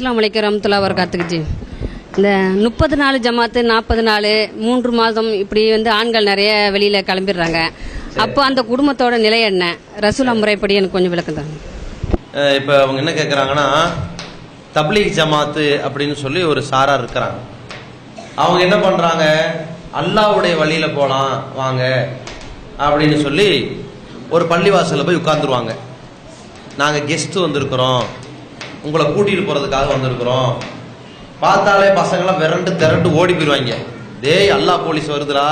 அஸ்லாம் வலைக்கம் ரமத்துல்லா வரகாத்துக்குஜி இந்த முப்பது நாள் ஜமாத்து நாற்பது நாள் மூன்று மாதம் இப்படி வந்து ஆண்கள் நிறைய வெளியில் கிளம்பிடுறாங்க. அப்போ அந்த குடும்பத்தோட நிலை என்ன? ரசூலா முறைப்படி எனக்கு கொஞ்சம் விளக்கம் தாங்க இப்ப அவங்க என்ன கேக்குறாங்கன்னா தப்லீக் ஜமாத்து அப்படின்னு சொல்லி ஒரு சாரார் இருக்கிறாங்க. அவங்க என்ன பண்றாங்க? அல்லாஹ்வுடைய வழியில போலாம் வாங்க அப்படின்னு சொல்லி ஒரு பள்ளிவாசல்ல போய் உட்கார்ந்துருவாங்க. நாங்க கெஸ்ட் வந்திருக்கிறோம். உங்களை கூட்டிட்டு போறதுக்காக வந்திருக்கிறோம். பார்த்தாலே பசங்களாம் விரண்டு திரண்டு ஓடி போயிடுவாங்க டேய் அல்லாஹ் போலீஸ் வருதுடா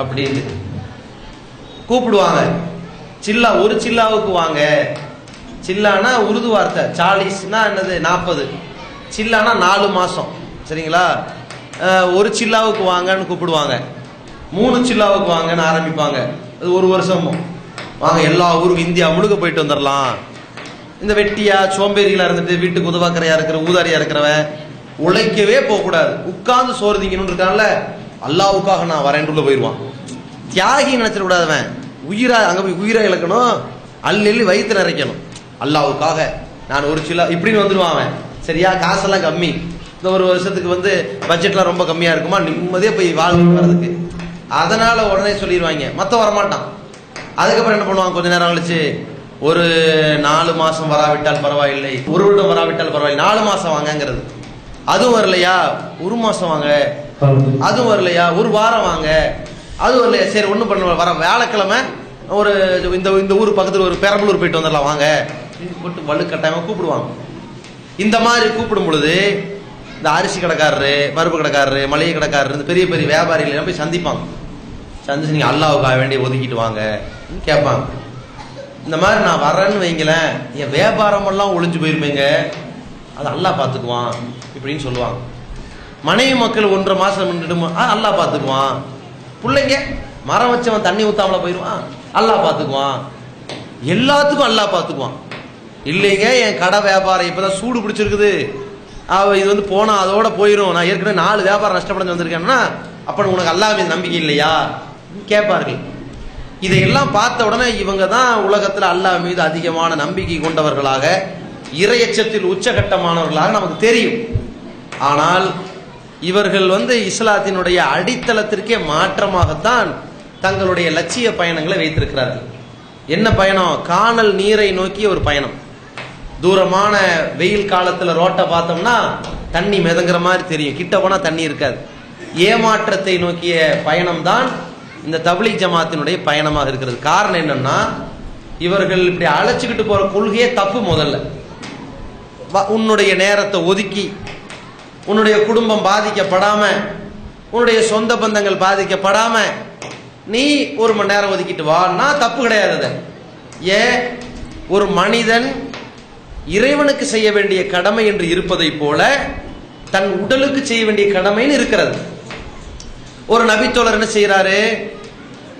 அப்படின்னு. கூப்பிடுவாங்க. சில்லா ஒரு சில்லாவுக்கு வாங்க. சில்லானா உருது வார்த்தை சாலிஸ்னா என்னது? நாற்பது சில்லானா நாலு மாசம். சரிங்களா? ஒரு சில்லாவுக்கு வாங்கன்னு கூப்பிடுவாங்க. மூணு சில்லாவுக்கு வாங்கன்னு ஆரம்பிப்பாங்க. அது ஒரு வருஷம் வாங்க எல்லா ஊருக்கும் இந்தியா முழுக்க போயிட்டு வந்துடலாம் இந்த வெட்டியா சோம்பேறிகளா இருந்துட்டு வீட்டுக்கு உதவாக்கரையா இருக்கிற ஊதாரியா இருக்கிறவன் உழைக்கவே போகக்கூடாது. உட்கார்ந்து சோறு திங்கணும்னு இருக்கான்ல அல்லாவுக்காக நான் வரேன்றுள்ள போயிடுவான். தியாகி நினைச்சிடக்கூடாதவன் உயிரா அங்க போய் உயிரை இழக்கணும். அள்ளி வயிற்று நிறைக்கணும் அல்லாவுக்காக நான் ஒரு சில இப்படின்னு வந்துடுவான் அவன். சரியா? காசெல்லாம் கம்மி. இந்த ஒரு வருஷத்துக்கு வந்து பட்ஜெட்லாம் ரொம்ப கம்மியா இருக்குமா? நிம்மதியா போய் வாழ்ந்து வர்றதுக்கு. அதனால உடனே சொல்லிடுவாங்க. மத்த வரமாட்டான். அதுக்கப்புறம் என்ன பண்ணுவான்? கொஞ்ச நேரம் கழிச்சு ஒரு நாலு மாசம் வராவிட்டால் பரவாயில்லை ஒரு வருடம் வராவிட்டால் பரவாயில்லை நாலு மாசம் வாங்கங்கிறது. அதுவும் வரலையா? ஒரு மாசம் வாங்க. அதுவும் வரலையா? ஒரு வாரம் வாங்க. அதுவும் வரலையா? சரி ஒன்றும் பண்ண வர வியாழக்கிழமை ஒரு இந்த இந்த ஊர் பக்கத்தில் ஒரு பெரம்பலூர் போயிட்டு வந்துடலாம் வாங்க. போட்டு போட்டு வலுக்கட்டாயமா கூப்பிடுவாங்க. இந்த மாதிரி கூப்பிடும் பொழுது இந்த அரிசி கடைக்காரரு பருப்பு கடைக்காரரு மளிகை கடைக்காரரு இந்த பெரிய பெரிய வியாபாரிகள் போய் சந்திப்பாங்க. சந்திச்சு நீங்க அல்லாவுக்காக வேண்டிய ஒதுக்கிட்டு வாங்க. கேட்பாங்க. இந்த மாதிரி நான் வரேன்னு வைங்களேன் என் வியாபாரம் எல்லாம் ஒளிஞ்சு போயிருப்பீங்க அது அல்லாஹ் பார்த்துக்குவான் இப்படின்னு சொல்லுவாங்க. மனைவி மக்கள் ஒன்றரை மாசம் நின்றுடுமா ஆ அல்லாஹ் பார்த்துக்குவான். பிள்ளைங்க மரம் வச்சவன் தண்ணி ஊத்தாமல போயிடுவான் அல்லாஹ் பார்த்துக்குவான். எல்லாத்துக்கும் அல்லாஹ் பார்த்துக்குவான். இல்லைங்க என் கடை வியாபாரம் இப்பதான் சூடு பிடிச்சிருக்குது. இது வந்து போனா அதோட போயிடும் நான் ஏற்கனவே நாலு வியாபாரம் நஷ்டப்படைஞ்சு வந்திருக்கேன்னா அப்ப உனக்கு அல்லாஹ் நம்பிக்கை இல்லையா? கேட்பார்கள். இதையெல்லாம் பார்த்த உடனே இவங்க தான் உலகத்தில் அல்லாஹ் மீது அதிகமான நம்பிக்கை கொண்டவர்களாக இரையச்சத்தில் உச்சகட்டமானவர்களாக நமக்கு தெரியும். ஆனால் இவர்கள் வந்து இஸ்லாத்தினுடைய அடித்தளத்திற்கே மாற்றமாகத்தான் தங்களுடைய லட்சிய பயணங்களை வைத்திருக்கிறார்கள். என்ன பயணம்? காணல் நீரை நோக்கிய ஒரு பயணம். தூரமான வெயில் காலத்தில் ரோட்டை பார்த்தோம்னா தண்ணி மிதங்குற மாதிரி தெரியும். கிட்ட போனால் தண்ணி இருக்காது. ஏமாற்றத்தை நோக்கிய பயணம்தான் இந்த தபிலி ஜமாத்தினுடைய பயணமாக இருக்கிறது. காரணம் என்னன்னா இவர்கள் இப்படி அழைச்சிக்கிட்டு போற கொள்கையே தப்பு முதல்ல. வ- உன்னுடைய நேரத்தை ஒதுக்கி உன்னுடைய குடும்பம் பாதிக்கப்படாம உன்னுடைய சொந்த பந்தங்கள் பாதிக்கப்படாம நீ ஒரு மணி நேரம் ஒதுக்கிட்டு வான்னா தப்பு கிடையாது அது. ஏன்? ஒரு மனிதன் இறைவனுக்கு செய்ய வேண்டிய கடமை என்று இருப்பதை போல தன் உடலுக்கு செய்ய வேண்டிய கடமைன்னு இருக்கிறது. ஒரு நபித்தோழர் என்ன செய்யறாரு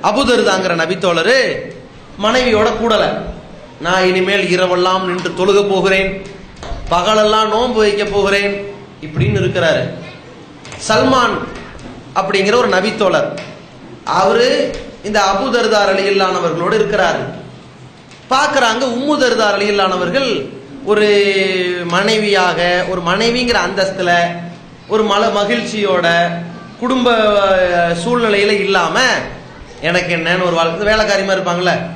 அபுதர்தாங்கிற நபித்தோழரு மனைவியோட கூடல. நான் இனிமேல் இரவெல்லாம் நின்று தொழுக போகிறேன். பகலெல்லாம் நோன்பு வைக்க போகிறேன். இப்படின்னு இருக்கிறாரு. சல்மான் அப்படிங்கிற ஒரு நபித்தோழர். அவரு இந்த அபுதர்தார் அலியில்லானவர்களோடு இருக்கிறாரு. பார்க்குறாங்க உம்மு தர்தார் அலியில்லானவர்கள் ஒரு மனைவியாக ஒரு மனைவிங்கிற அந்தஸ்தில் ஒரு மல மகிழ்ச்சியோட குடும்ப சூழ்நிலையில் சூழ்நிலையில எனக்கு என்னன்னு ஒரு வாழ்க்கை வேலைக்காரியமாக இருப்பாங்கல்ல.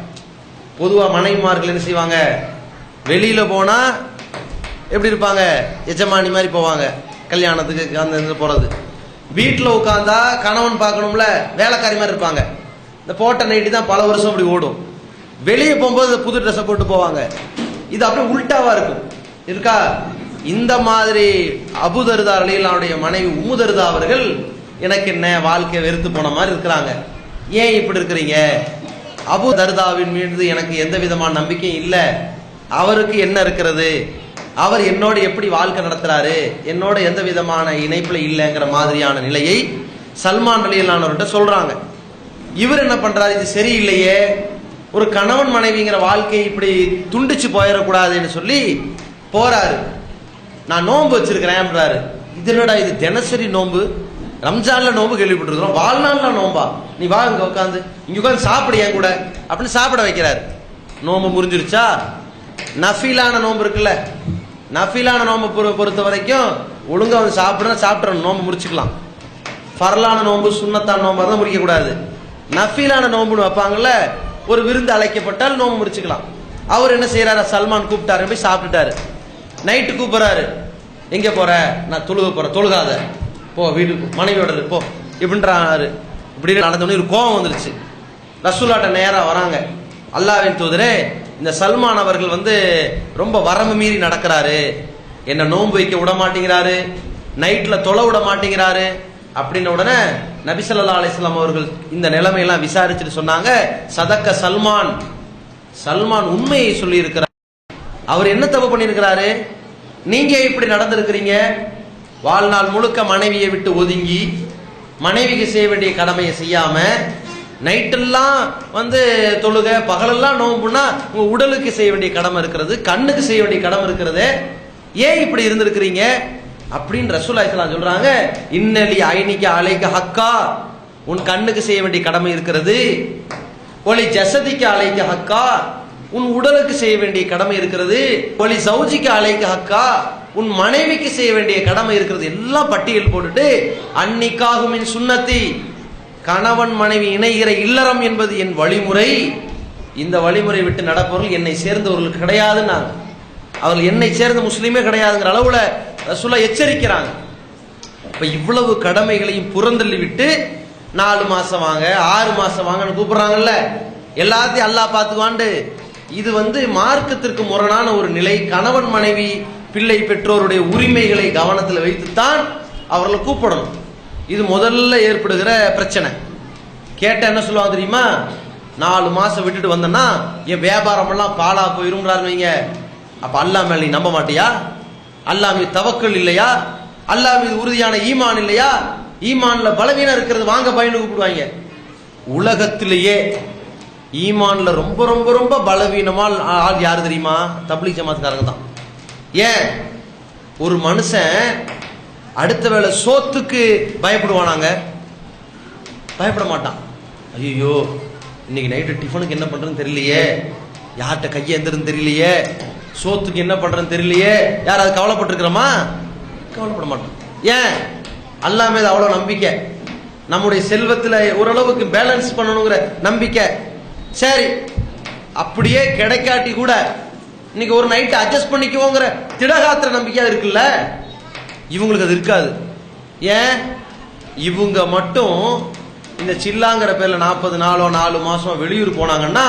பொதுவாக மனைவிமார்கள் என்ன செய்வாங்க? வெளியில் போனால் எப்படி இருப்பாங்க? எஜமானி மாதிரி போவாங்க. கல்யாணத்துக்கு அந்த போகிறது வீட்டில் உட்காந்தா கணவன் பார்க்கணும்ல வேலைக்காரி மாதிரி இருப்பாங்க. இந்த போட்ட நைட்டி தான் பல வருஷம் அப்படி ஓடும். வெளியே போகும்போது புது ட்ரெஸ்ஸை போட்டு போவாங்க. இது அப்படியே உல்ட்டாவாக இருக்கும். இருக்கா? இந்த மாதிரி அபுதருதா அலியலாவுடைய மனைவி உமுதருதா அவர்கள் எனக்கு என்ன வாழ்க்கை வெறுத்து போன மாதிரி இருக்கிறாங்க. ஏன் இப்படி இருக்கிறீங்க? அபு தர்தாவின் மீது எனக்கு எந்த விதமான நம்பிக்கையும் இல்லை. அவருக்கு என்ன இருக்கிறது? அவர் என்னோட எப்படி வாழ்க்கை நடத்துறாரு? என்னோட எந்த விதமான இணைப்புல இல்லைங்கிற மாதிரியான நிலையை சல்மான் அலியலானவர்கிட்ட சொல்றாங்க. இவர் என்ன பண்றாரு? இது சரியில்லையே. ஒரு கணவன் மனைவிங்கிற வாழ்க்கை இப்படி துண்டிச்சு போயிடக்கூடாதுன்னு சொல்லி போறாரு. நான் நோன்பு வச்சிருக்கிறேன்ன்றாரு இது என்னடா இது தினசரி நோன்பு? ரம்ஜான்ல நோன்பு கேள்விப்பட்டிருக்கிறோம். வாழ்நாள்ல நோன்பா நீ வா இங்க உட்காந்து இங்க உட்காந்து சாப்பிடு என் கூட. அப்படின்னு சாப்பிட வைக்கிறாரு. நோன்பு முறிஞ்சிருச்சா நஃபீலான நோன்பு இருக்குல்ல. நஃபீலான நோம்பு பொறுத்த வரைக்கும் ஒழுங்கா வந்து சாப்பிடணும் சாப்பிட்றணும் நோம்பு முடிச்சுக்கலாம். ஃபர்லான நோம்பு சுண்ணத்தான நோம்பு தான் முறிக்கக்கூடாது கூடாது நஃபிலான நோம்புன்னு வைப்பாங்கல்ல ஒரு விருந்து அழைக்கப்பட்டால் நோம்பு முறிச்சுக்கலாம் அவர் என்ன செய்யறாரு சல்மான் கூப்பிட்டாரு போய் சாப்பிட்டுட்டாரு. நைட்டு கூப்பிடுறாரு. எங்க போற? நான் தொழுக போறேன் தொழுகாத. போ வீட்டுக்கு மனைவியோட போ. இப்படின்றாரு இப்படி நடந்தோடனே ஒரு கோபம் வந்துருச்சு. ரசூலாட்ட நேராக வராங்க. அல்லாவின் தூதரே இந்த சல்மான் அவர்கள் வந்து ரொம்ப வரம்பு மீறி நடக்கிறாரு. என்ன நோன்பு வைக்க விட மாட்டேங்கிறாரு. நைட்டில் தொலை விட மாட்டேங்கிறாரு. அப்படின்ன உடனே நபிசல்லா அலிஸ்லாம் அவர்கள் இந்த நிலைமையெல்லாம் விசாரிச்சுட்டு சொன்னாங்க சதக்க சல்மான். சல்மான் உண்மையை சொல்லி இருக்கிறார் அவர் என்ன தப்பு பண்ணியிருக்கிறாரு? நீங்க இப்படி நடந்திருக்கிறீங்க? வாழ்நாள் முழுக்க மனைவியை விட்டு ஒதுங்கி மனைவிக்கு செய்ய வேண்டிய கடமையை செய்யாம நைட்டெல்லாம் வந்து தொழுக பகலெல்லாம் நோம்புனா உங்க உடலுக்கு செய்ய வேண்டிய கடமை இருக்கிறது கண்ணுக்கு செய்ய வேண்டிய கடமை இருக்கிறது ஏன் இப்படி இருந்திருக்கிறீங்க? அப்படின்னு ரசூல் இஸ்லாம் சொல்றாங்க இன்னலி ஐனிக்கு அலைக்க ஹக்கா. உன் கண்ணுக்கு செய்ய வேண்டிய கடமை இருக்கிறது ஒலி ஜசதிக்கு அலைக்க ஹக்கா. உன் உடலுக்கு செய்ய வேண்டிய கடமை இருக்கிறது ஒலி சௌஜிக்கு அலைக்க ஹக்கா. உன் மனைவிக்கு செய்ய வேண்டிய கடமை இருக்கிறது. எல்லாம் பட்டியல் போட்டுட்டு அன்னிக்காகுமின் சுண்ணத்தி கணவன் மனைவி இணைகிற இல்லறம் என்பது என் வழிமுறை. இந்த வழிமுறை விட்டு நடப்பவர்கள் என்னை சேர்ந்தவர்கள் கிடையாதுன்னாங்க. அவர்கள் என்னை சேர்ந்த முஸ்லீமே கிடையாதுங்கிற அளவுல ரசூலா எச்சரிக்கிறாங்க. இப்ப இவ்வளவு கடமைகளையும் புறந்தள்ளி விட்டு நாலு மாசம் வாங்க ஆறு மாசம் வாங்கன்னு கூப்பிடுறாங்கல்ல. எல்லாத்தையும் அல்லாஹ் பார்த்துக்குவாண்டு இது வந்து மார்க்கத்திற்கு முரணான ஒரு நிலை. கணவன் மனைவி பிள்ளை பெற்றோருடைய உரிமைகளை கவனத்தில் வைத்துத்தான் அவர்களை கூப்பிடணும். இது முதல்ல ஏற்படுகிற பிரச்சனை. கேட்ட என்ன சொல்லுவாங்க தெரியுமா? நாலு மாசம் விட்டுட்டு வந்தேன்னா என் வியாபாரம் எல்லாம் பாலா போயிருங்கிறாரு வைங்க. அப்ப அல்லாஹ் மேல நீ நம்ப மாட்டியா? அல்லாஹ் மீது தவக்கல் இல்லையா? அல்லாஹ் மீது உறுதியான ஈமான் இல்லையா? ஈமான்ல பலவீனம் இருக்கிறது வாங்க பயனு கூப்பிடுவாங்க. உலகத்திலேயே ஈமான்ல ரொம்ப ரொம்ப ரொம்ப பலவீனமா ஆள் யாரு தெரியுமா? தப்ளிக் ஜமாத்காரங்க தான். ஏன்? ஒரு மனுஷன் அடுத்த வேளை சோத்துக்கு பயப்படுவானாங்க? பயப்பட மாட்டான். ஐயோ இன்னைக்கு நைட்டு டிஃபனுக்கு என்ன பண்றதுன்னு தெரியலையே. யார்கிட்ட கையேந்திரன்னு தெரியலையே. சோத்துக்கு என்ன பண்றதுன்னு தெரியலையே. யாராவது கவலைப்பட்டிருக்கிறோமா? கவலைப்பட மாட்டோம் ஏன்? அல்லாமே அவ்வளோ நம்பிக்கை. நம்முடைய செல்வத்தில் ஓரளவுக்கு பேலன்ஸ் பண்ணணுங்கிற நம்பிக்கை. சரி அப்படியே கிடைக்காட்டி கூட இன்னைக்கு ஒரு நைட் அட்ஜஸ்ட் பண்ணிக்குவோங்கிற திடகாத்திர நம்பிக்கையா இருக்குல்ல? இவங்களுக்கு அது இருக்காது. ஏன்? இவங்க மட்டும் இந்த சில்லாங்கிற பேர்ல நாற்பது நாளோ நாலு மாசம் வெளியூர் போனாங்கன்னா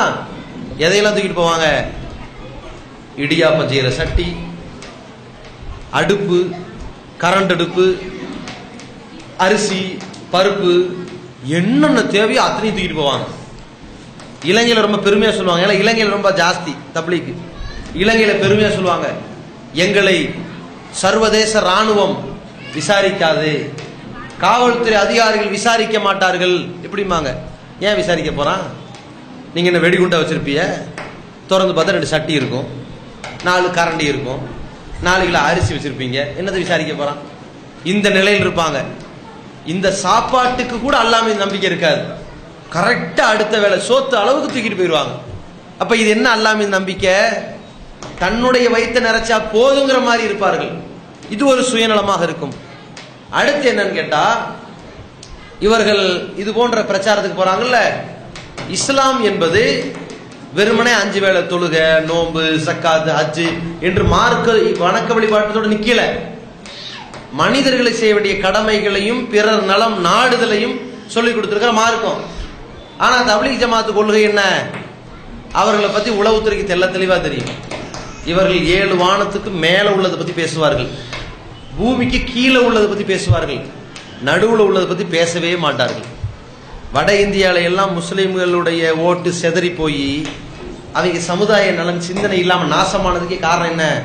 எதையெல்லாம் தூக்கிட்டு போவாங்க? இடியாப்பம் செய்யற சட்டி அடுப்பு கரண்ட் அடுப்பு அரிசி பருப்பு என்னென்ன தேவையோ அத்தனையும் தூக்கிட்டு போவாங்க. இலங்கையில் ரொம்ப பெருமையாக சொல்லுவாங்க. ஏன்னா இலங்கையில் ரொம்ப ஜாஸ்தி தப்லீக்கு இலங்கையில பெருமையா சொல்லுவாங்க எங்களை சர்வதேச ராணுவம் விசாரிக்காது காவல்துறை அதிகாரிகள் விசாரிக்க மாட்டார்கள். எப்படிம்பாங்க? ஏன் விசாரிக்க போறான்? நீங்க என்ன வெடிகுண்டா வச்சிருப்பிய? திறந்து பார்த்தா ரெண்டு சட்டி இருக்கும் நாலு கரண்டி இருக்கும் நாலு கிலோ அரிசி வச்சிருப்பீங்க. என்னதை விசாரிக்க போறான்? இந்த நிலையில் இருப்பாங்க. இந்த சாப்பாட்டுக்கு கூட அல்லாம நம்பிக்கை இருக்காது. கரெக்டா அடுத்த வேளை சோத்து அளவுக்கு தூக்கிட்டு போயிடுவாங்க அப்ப இது என்ன அல்லாம நம்பிக்கை? தன்னுடைய வயிற்று நிறைச்சா போதுங்கிற மாதிரி இருப்பார்கள். இது ஒரு சுயநலமாக இருக்கும். அடுத்து என்னன்னு கேட்டா இவர்கள் இது போன்ற பிரச்சாரத்துக்கு போறாங்கல்ல. இஸ்லாம் என்பது வெறுமனே அஞ்சு வேளை தொழுக நோன்பு சக்காத்து அஜு என்று மார்க்க வணக்க வழிபாட்டத்தோடு நிக்கல. மனிதர்களை செய்ய வேண்டிய கடமைகளையும் பிறர் நலம் நாடுதலையும் சொல்லி கொடுத்துருக்கிற மார்க்கம். ஆனா தப்லீக் ஜமாத்து கொள்கை என்ன? அவர்களை பத்தி உளவுத்துறைக்கு தெல்ல தெளிவா தெரியும். இவர்கள் ஏழு வானத்துக்கு மேல உள்ளதை பத்தி பேசுவார்கள். பூமிக்கு கீழே உள்ளதை பத்தி பேசுவார்கள். நடுவுல உள்ளதை பத்தி பேசவே மாட்டார்கள். வட இந்தியால எல்லாம் முஸ்லிம்களுடைய ஓட்டு செதறி போய் அவங்க சமுதாய நலன் சிந்தனை இல்லாம நாசமானதுக்கே காரணம் என்ன?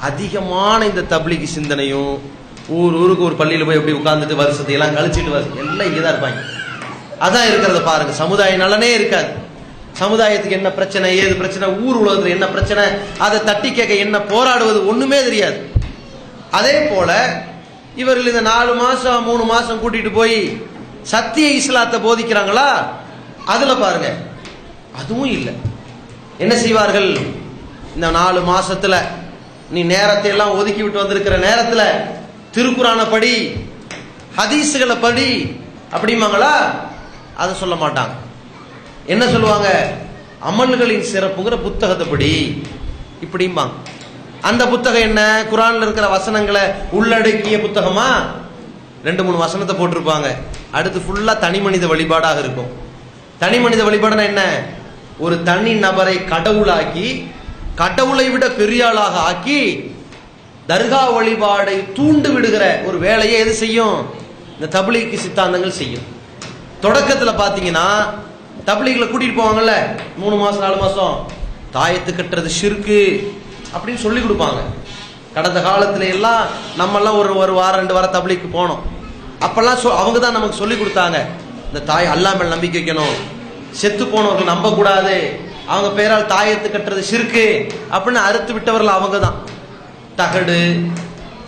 அதிகமான இந்த தப்லீக் சிந்தனையும் ஊர் ஊருக்கு ஒரு பள்ளியில போய் எப்படி உட்கார்ந்துட்டு வருஷத்தை எல்லாம் கழிச்சிட்டு வரு எல்லாம் இங்கதான் இருப்பாங்க. அதான் இருக்கிறத பாருங்க. சமுதாய நலனே இருக்காது. சமுதாயத்துக்கு என்ன பிரச்சனை ஏது பிரச்சனை ஊர் உலகத்துல என்ன பிரச்சனை அதை தட்டி கேட்க என்ன போராடுவது ஒண்ணுமே தெரியாது. அதே போல இவர்கள் இந்த நாலு மாசம் மூணு மாசம் கூட்டிட்டு போய் சத்திய இஸ்லாத்தை போதிக்கிறாங்களா? அதுல பாருங்க. அதுவும் இல்லை. என்ன செய்வார்கள்? இந்த நாலு மாசத்துல நீ நேரத்தை எல்லாம் ஒதுக்கி விட்டு வந்திருக்கிற நேரத்துல திருக்குறான படி ஹதீஸுகளை படி அப்படிம்பாங்களா? அதை சொல்ல மாட்டாங்க. என்ன சொல்லுவாங்க? அமல்களின் சிறப்புங்கிற புத்தகத்தை படி இப்படிம்பாங்க அந்த புத்தகம் என்ன? குரான்ல இருக்கிற வசனங்களை உள்ளடக்கிய புத்தகமா? ரெண்டு மூணு வசனத்தை போட்டிருப்பாங்க. அடுத்து ஃபுல்லா தனி மனித வழிபாடாக இருக்கும். தனி மனித வழிபாடுனா என்ன? ஒரு தனி நபரை கடவுளாக்கி கடவுளை விட பெரிய ஆளாக ஆக்கி தர்கா வழிபாடை தூண்டு விடுகிற ஒரு வேலையை எது செய்யும்? இந்த தபிலிக்கு சித்தாந்தங்கள் செய்யும். தொடக்கத்துல பாத்தீங்கன்னா தப்ளீகில் கூட்டிட்டு போவாங்கல்ல? மூணு மாசம் நாலு மாசம். தாயத்து கட்டுறது ஷிர்கு அப்படின்னு சொல்லி கொடுப்பாங்க. கடந்த காலத்துல எல்லாம் நம்ம எல்லாம் ஒரு ஒரு வாரம் ரெண்டு வாரம் தப்ளீக்கு போனோம். அப்பெல்லாம் சொ- அவங்க தான் நமக்கு சொல்லி கொடுத்தாங்க. இந்த தாய் அல்லா மேல் நம்பிக்கை வைக்கணும். செத்து போனவர்கள் நம்ப கூடாது அவங்க பேரால் தாயத்து கட்டுறது சிறுக்கு அப்படின்னு அறுத்து விட்டவர்கள் அவங்க தான் தகடு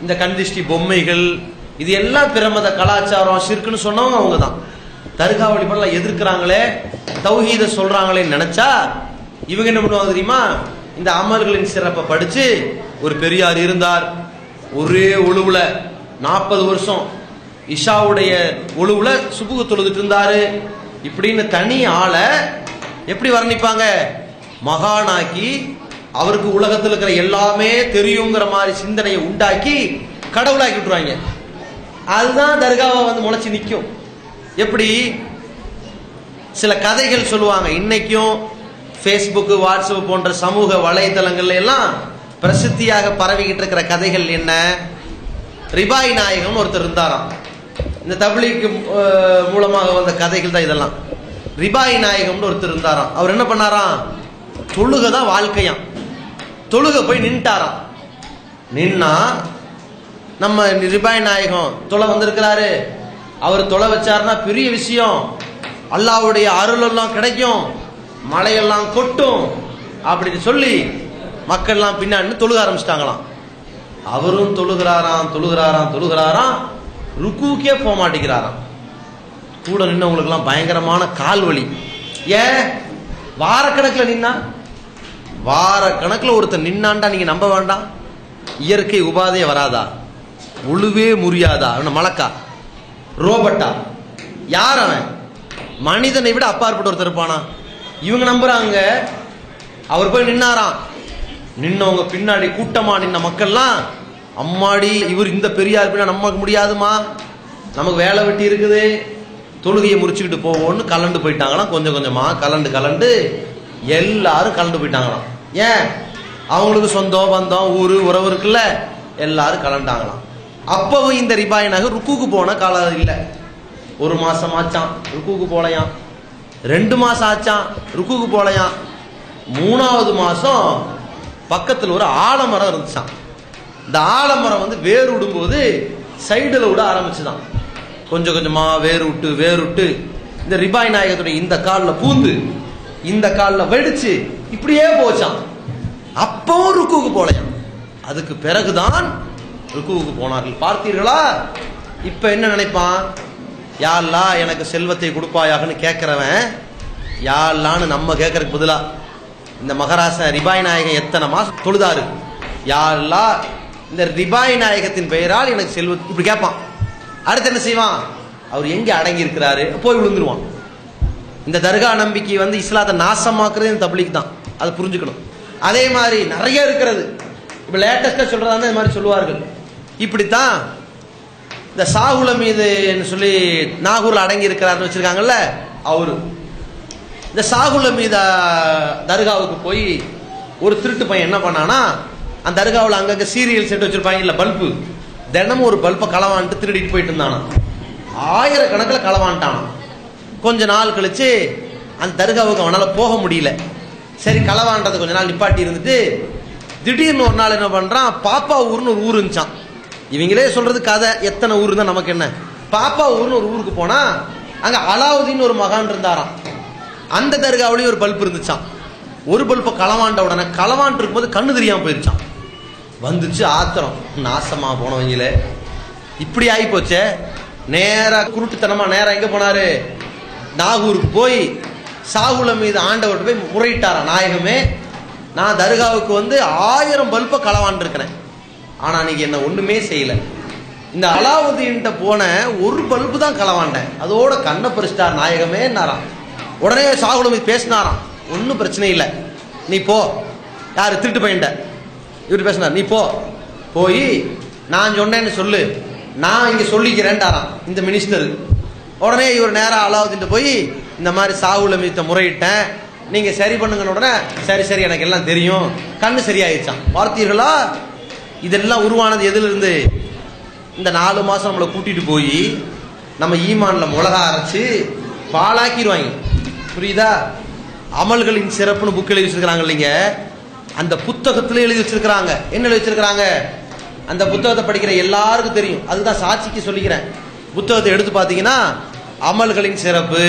இந்த கண்திஷ்டி பொம்மைகள் இது எல்லாம் பிரமத கலாச்சாரம் சிறுக்குன்னு சொன்னவங்க அவங்க தான் தர்கா வழிபாடுலாம் எதிர்க்கிறாங்களே தௌஹீத சொல்றாங்களேன்னு நினைச்சா இவங்க என்ன பண்ணுவாங்க தெரியுமா? இந்த அமல்களின் சிறப்பை படிச்சு ஒரு பெரியார் இருந்தார். ஒரே ஒழுவுல நாற்பது வருஷம். இஷாவுடைய ஒழுவுல சுபுகு தொழுதுட்டு இருந்தாரு. இப்படின்னு தனி ஆளை எப்படி வர்ணிப்பாங்க? மகானாக்கி அவருக்கு உலகத்தில் இருக்கிற எல்லாமே தெரியுங்கிற மாதிரி சிந்தனையை உண்டாக்கி கடவுளாக்கி விட்டுருவாங்க. அதுதான் தர்காவை வந்து முளைச்சி நிற்கும் எப்படி? சில கதைகள் சொல்லுவாங்க. இன்னைக்கும் ஃபேஸ்புக்கு வாட்ஸ்அப் போன்ற சமூக வலைதளங்கள்ல எல்லாம் பிரசித்தியாக பரவிக்கிட்டு இருக்கிற கதைகள் என்ன? ரிபாய் நாயகம் ஒருத்தர் இருந்தாராம். இந்த தபிலிக்கு மூலமாக வந்த கதைகள் தான் இதெல்லாம். ரிபாய் நாயகம்னு ஒருத்தர் இருந்தாராம். அவர் என்ன பண்ணாராம்? தொழுகை தான் வாழ்க்கையாம். தொழுகை போய் நின்ட்டாராம். நின்னா நம்ம ரிபாய் நாயகம் தொலை வந்திருக்கிறாரு. அவர் தொலை வச்சாருன்னா பெரிய விஷயம். அல்லாவுடைய அருள் எல்லாம் கிடைக்கும் மழையெல்லாம் கொட்டும் அப்படின்னு சொல்லி மக்கள்லாம் பின்னாடி தொழுக ஆரம்பிச்சிட்டாங்களாம். அவரும் தொழுகிறாராம் தொழுகிறாராம் தொழுகிறாராம் ருக்கூக்கே போக மாட்டேங்கிறாராம். கூட நின்னவங்களுக்கெல்லாம் பயங்கரமான கால் வலி ஏன்? வாரக்கணக்கில் நின்னா? வாரக்கணக்கில் ஒருத்தர் நின்னாண்டா நீங்கள் நம்ப வேண்டாம். இயற்கை உபாதையே வராதா? உழுவே முறியாதா? அவன மலக்கா? ரோபட்டா? யார் அவன்? மனிதனை விட அப்பாற்பட்ட ஒருத்தர் இருப்பானா? இவங்க நம்புறாங்க. அவர் போய் நின்னாராம். நின்னவங்க பின்னாடி கூட்டமா நின்ன மக்கள்லாம் அம்மாடி இவர் இந்த பெரியார் பின்னா நமக்கு முடியாதுமா? நமக்கு வேலை வெட்டி இருக்குது. தொழுகையை முறிச்சுக்கிட்டு போவோம்னு கலண்டு போயிட்டாங்களாம். கொஞ்சம் கொஞ்சமா கலண்டு கலண்டு எல்லாரும் கலண்டு போயிட்டாங்களாம். ஏன்? அவங்களுக்கு சொந்தம் பந்தம் ஊர் உறவு இருக்குல்ல. எல்லாரும் கலண்டாங்களாம். அப்பவும் இந்த ரிபாய் நகர் ருக்குக்கு போன காலம் இல்லை. ஒரு மாசம் ஆச்சான் ருக்குக்கு போலையாம். ரெண்டு மாசம் ஆச்சான் ருக்குக்கு போலையாம். மூணாவது மாசம் பக்கத்தில் ஒரு ஆலமரம் இருந்துச்சான் இந்த ஆலமரம் வந்து வேர் விடும்போது சைடில் விட ஆரம்பிச்சுதான். கொஞ்சம் கொஞ்சமாக வேர் விட்டு வேர் விட்டு இந்த ரிபாய் நாயகத்துடைய இந்த காலில் பூந்து இந்த காலில் வெடிச்சு இப்படியே போச்சான் அப்பவும் ருக்குவுக்கு போலையாம். அதுக்கு பிறகுதான் ருக்குவுக்கு போனார்கள். பார்த்தீர்களா? இப்ப என்ன நினைப்பான்? யாழ்லா எனக்கு செல்வத்தை கொடுப்பாயாகன்னு கேட்குறவன் யாழ்லான்னு நம்ம கேட்கறதுக்கு பதிலாக இந்த மகராச ரிபாய் நாயகன் எத்தனை மாதம் தொழுதாரு? யாழ்லா இந்த ரிபாய் நாயகத்தின் பெயரால் எனக்கு செல்வ இப்படி கேட்பான் அடுத்து என்ன செய்வான்? அவர் எங்கே அடங்கி இருக்கிறாரு போய் விழுந்துருவான். இந்த தர்கா நம்பிக்கை வந்து இஸ்லாத்தை நாசமாக்குறது இந்த தப்ளிக் தான். அதை புரிஞ்சுக்கணும். அதே மாதிரி நிறைய இருக்கிறது. இப்போ லேட்டஸ்ட்டாக சொல்கிறதா இந்த மாதிரி சொல்லுவார்கள். இப்படித்தான் இந்த சாகுல மீது சொல்லி நாகூர்ல அடங்கி இருக்கிறாருன்னு வச்சிருக்காங்கல்ல அவரு. இந்த சாகுல மீது தர்காவுக்கு போய் ஒரு திருட்டு பையன் என்ன பண்ணானா அந்த தர்காவில் அங்கங்க சீரியல் செட்டு வச்சிருப்பாங்க இல்ல பல்பு. தினமும் ஒரு பல்பை களவான்ட்டு திருடிட்டு போயிட்டு இருந்தானா ஆயிரக்கணக்கில் களவான்ட்டானா கொஞ்ச நாள் கழிச்சு அந்த தர்காவுக்கு அவனால போக முடியல. சரி களவான்றதை கொஞ்ச நாள் நிப்பாட்டி இருந்துட்டு திடீர்னு ஒரு நாள் என்ன பண்றான் பாப்பா ஊர்னு ஒரு ஊர் இருந்துச்சான் இவங்களே சொல்றது கதை. எத்தனை ஊர் தான் நமக்கு என்ன? பாப்பா ஊர்னு ஒரு ஊருக்கு போனா அங்க அலாவுதீன் ஒரு மகான் இருந்தாராம். அந்த தர்காவிலையும் ஒரு பல்ப் இருந்துச்சான் ஒரு பல்பை களவாண்ட உடனே களவான் இருக்கும்போது கண்ணு தெரியாம போயிருச்சான் வந்துச்சு ஆத்திரம். நாசமா போனவங்களே. இப்படி ஆகி போச்சே நேரா குருட்டுத்தனமா நேரா எங்க போனாரு? நாகூருக்கு போய் சாகுல மீது ஆண்டவர்கிட்ட போய் முறையிட்டாரா நாயகமே நான் தர்காவுக்கு வந்து ஆயிரம் பல்பை களவாண்டு ஆனால் அன்றைக்கி என்ன ஒன்றுமே செய்யலை. இந்த அலாவுதீன்ட்ட போன ஒரு பல்பு தான் களவாண்டேன் அதோட கண்ணை பறிச்சிட்டார் நாயகமே என்னாராம்? உடனே சாகுலமி பேசினாராம். ஒன்றும் பிரச்சனை இல்லை. நீ போ. யார்? திருட்டு பையன்ட்ட. இவர் பேசினார். நீ போ. போய் நான் சொன்னேன்னு சொல்லு. நான் இங்கே சொல்லிக்கிறேன்டாராம் இந்த மினிஸ்டர் உடனே இவர் நேராக அலாவுதீன் போய் இந்த மாதிரி சாகுலமித்த முறையிட்டேன். நீங்கள் சரி பண்ணுங்கன்னு உடனே சரி சரி எனக்கு எல்லாம் தெரியும். கண்ணு சரியாயிடுச்சான் பார்த்தீர்களா? இதெல்லாம் உருவானது எதுலேருந்து? இந்த நாலு மாதம் நம்மளை கூட்டிகிட்டு போய் நம்ம ஈமானில் மிளகா அரைச்சி பாலாக்கிடுவாங்க புரியுதா? அமல்களின் சிறப்புன்னு புக் எழுதி வச்சிருக்காங்க இல்லைங்க. அந்த புத்தகத்தில் எழுதி வச்சிருக்காங்க என்ன எழுதி வச்சிருக்கிறாங்க? அந்த புத்தகத்தை படிக்கிற எல்லாருக்கும் தெரியும். அதுதான் சாட்சிக்கு சொல்லிக்கிறேன். புத்தகத்தை எடுத்து பார்த்தீங்கன்னா அமல்களின் சிறப்பு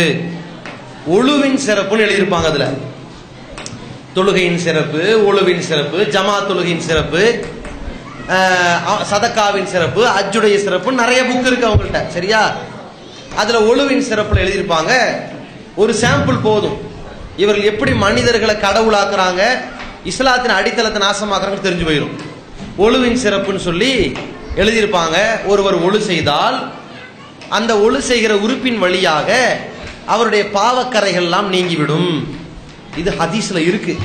ஒழுவின் சிறப்புன்னு எழுதியிருப்பாங்க அதில். தொழுகையின் சிறப்பு ஒழுவின் சிறப்பு ஜமா தொழுகையின் சிறப்பு சதக்காவின் சிறப்பு அஜுடைய சிறப்பு நிறைய புக் இருக்கு அவங்கள்ட்ட சரியா? அதுல ஒழுவின் சிறப்புல எழுதியிருப்பாங்க. ஒரு சாம்பிள் போதும். இவர்கள் எப்படி மனிதர்களை கடவுளாக்குறாங்க இஸ்லாத்தின் அடித்தளத்தை நாசமாக்குறாங்க தெரிஞ்சு போயிடும். ஒழுவின் சிறப்புன்னு சொல்லி எழுதியிருப்பாங்க. ஒருவர் ஒழு செய்தால் அந்த ஒழு செய்கிற உறுப்பின் வழியாக அவருடைய பாவக்கரைகள் எல்லாம் நீங்கிவிடும். இது ஹதீஸ்ல இருக்கு.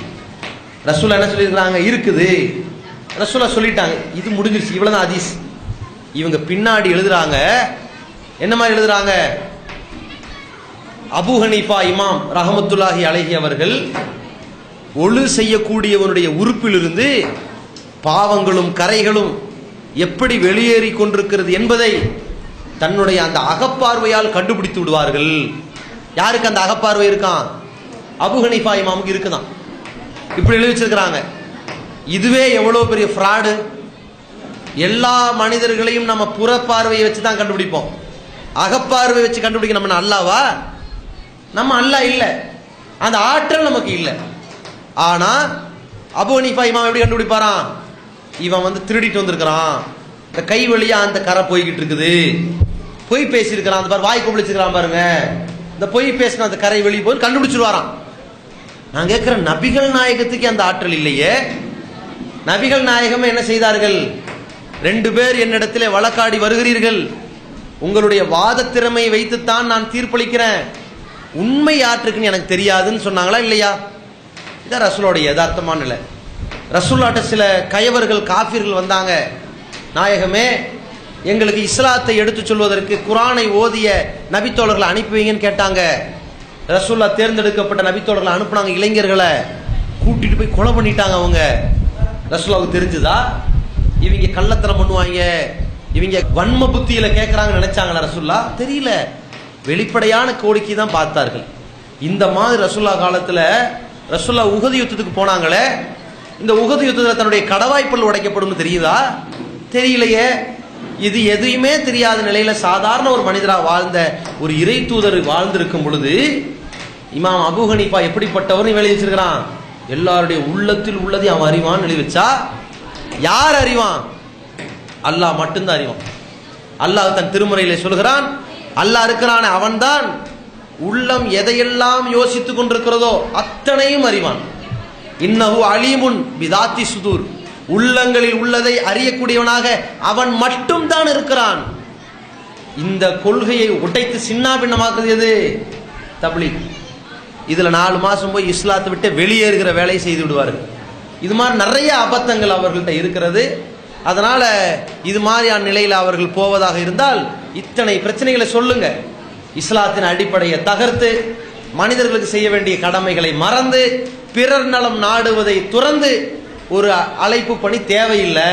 ரசூல் என்ன சொல்லியிருக்கிறாங்க? இருக்குது. ரசூலா சொல்லிட்டாங்க இது முடிஞ்சிருச்சு இவ்வளவுதான் ஹதீஸ். இவங்க பின்னாடி எழுதுறாங்க என்ன மாதிரி எழுதுறாங்க? அபு ஹனீஃபா இமாம் ரஹமத்துல்லாஹி அழகி அவர்கள் ஒழு செய்யக்கூடியவனுடைய உறுப்பிலிருந்து பாவங்களும் கரைகளும் எப்படி வெளியேறி கொண்டிருக்கிறது என்பதை தன்னுடைய அந்த அகப்பார்வையால் கண்டுபிடித்து விடுவார்கள். யாருக்கு அந்த அகப்பார்வை இருக்கான் அபு ஹனீஃபா இமாமுக்கு இருக்குதான். இப்படி எழுதி வச்சிருக்கிறாங்க. இதுவே எவ்வளவு பெரிய ஃப்ராடு எல்லா மனிதர்களையும் நம்ம புறப்பார்வையை வச்சு தான் கண்டுபிடிப்போம். அகப்பார்வை வச்சு கண்டுபிடிக்க நம்ம அல்லாவா? நம்ம அல்லா இல்லை. அந்த ஆற்றல் நமக்கு இல்லை. ஆனா அபு ஹனீஃபா இவன் எப்படி கண்டுபிடிப்பாரான் இவன் வந்து திருடிட்டு வந்திருக்கிறான். இந்த கை வழியா அந்த கரை போய்கிட்டு இருக்குது. பொய் பேசியிருக்கிறான். அந்த பாரு வாய் கும்பிடிச்சிருக்கிறான் பாருங்க. இந்த பொய் பேசின அந்த கரை வெளியே போய் கண்டுபிடிச்சிருவாராம். நான் கேட்கிற நபிகள் நாயகத்துக்கு அந்த ஆற்றல் இல்லையே. நபிகள் நாயகம் என்ன செய்தார்கள்? ரெண்டு பேர் என்னிடத்திலே வழக்காடி வருகிறீர்கள். உங்களுடைய வாத திறமையை வைத்துத்தான் நான் தீர்ப்பளிக்கிறேன். உண்மை யாற்றுக்குன்னு எனக்கு தெரியாதுன்னு சொன்னாங்களா இல்லையா? இதான் ரசூலோடைய யதார்த்தமான நிலை. ரசூல்லாட்ட சில கயவர்கள் காஃபிர்கள் வந்தாங்க. நாயகமே எங்களுக்கு இஸ்லாத்தை எடுத்து சொல்வதற்கு குரானை ஓதிய நபித்தோழர்களை அனுப்புவீங்கன்னு கேட்டாங்க. ரசூல்லா தேர்ந்தெடுக்கப்பட்ட நபித்தோழர்களை அனுப்புனாங்க இளைஞர்களை. கூட்டிட்டு போய் கொலை பண்ணிட்டாங்க அவங்க. ரசூலாவுக்கு தெரிஞ்சுதா? இவங்க கள்ளத்தனம் பண்ணுவாங்க. இவங்க வன்ம புத்தியில கேட்கறாங்க நினைச்சாங்களா ரசுல்லா? தெரியல. வெளிப்படையான கோரிக்கை தான் பார்த்தார்கள். இந்த மாதிரி ரசுல்லா காலத்துல ரசுல்லா உகது யுத்தத்துக்கு போனாங்களே இந்த உகது யுத்தத்தில் தன்னுடைய கடவாய்ப்பல் உடைக்கப்படும் தெரியுதா? தெரியலையே. இது எதையுமே தெரியாத நிலையில சாதாரண ஒரு மனிதரா வாழ்ந்த ஒரு இறை தூதர் வாழ்ந்திருக்கும் பொழுது இமாம் அபு ஹனீஃபா எப்படிப்பட்டவர்னு எழுதி வச்சிருக்கிறான்? எல்லாருடைய உள்ளத்தில் உள்ளதை அவன் அறிவான்னு எழுதி வச்சா யார் அறிவான்? அல்லாஹ் மட்டும்தான் அறிவான். அல்லாஹ் தன் திருமுறையிலே சொல்கிறான் அல்லாஹ் இருக்கிறானே அவன்தான். உள்ளம் எதையெல்லாம் யோசித்துக் கொண்டிருக்கிறதோ அத்தனையும் அறிவான். இன்னஹு அலீமுன் பிதாத்தி சுதூர். உள்ளங்களில் உள்ளதை அறியக்கூடியவனாக அவன் மட்டும் தான் இருக்கிறான். இந்த கொள்கையை உடைத்து சின்னாபின்னமாக்குறது எது? தபிலீக். இதுல நாலு மாசம் போய் இஸ்லாத்தை விட்டு வெளியேறுகிற வேலையை செய்து விடுவார்கள் இது மாதிரி நிறைய அபத்தங்கள் அவர்கள்ட்ட இருக்கிறது. அதனால இது மாதிரியான நிலையில் அவர்கள் போவதாக இருந்தால் இத்தனை பிரச்சனைகளை சொல்லுங்க. இஸ்லாத்தின் அடிப்படையை தகர்த்து மனிதர்களுக்கு செய்ய வேண்டிய கடமைகளை மறந்து பிறர் நலம் நாடுவதை துறந்து ஒரு அழைப்பு பணி தேவையில்லை.